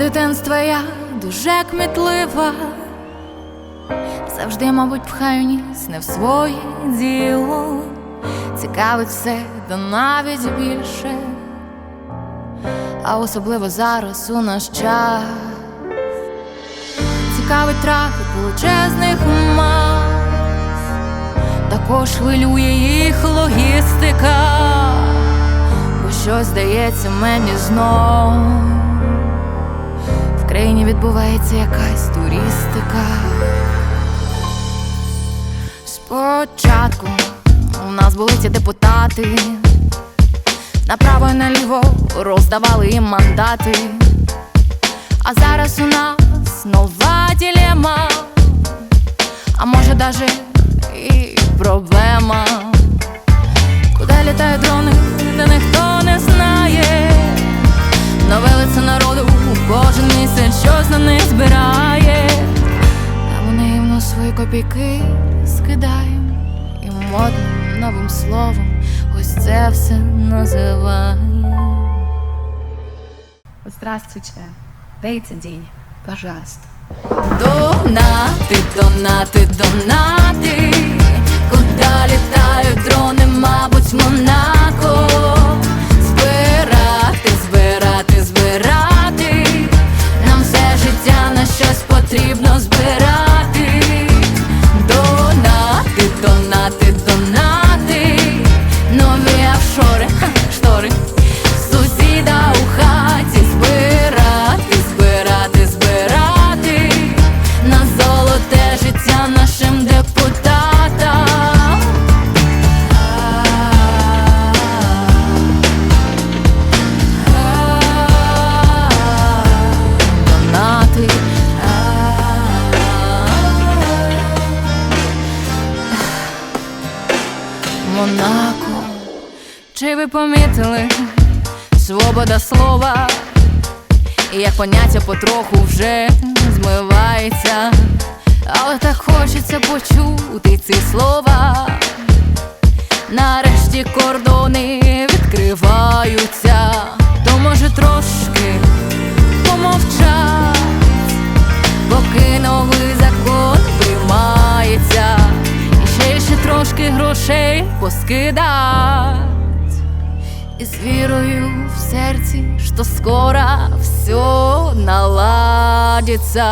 дитинства я дуже кмітлива, завжди, мабуть, пхаю ніс не в своє діло, цікавить все, та навіть більше, а особливо зараз у наш час. Цікавить трафік величезних мас, також хвилює їх логістика, бо щось здається мені знов. Країні відбувається якась туристика. Спочатку у нас були ці депутати, направо і наліво роздавали їм мандати. А зараз у нас нова ділема, а може даже і проблема. Куди літають копійки скидаємо і модним новим словом ось це все називаємо. Здравствуйте. Дайте день, пожалуйста. Донати, донати, донати, Монако. Чи ви помітили свобода слова? І як поняття потроху вже змивається, але так хочеться почути ці слова. Нарешті кордони відкриваються, то може трошки трошки грошей поскидать. І з вірою в серці, що скоро все наладится.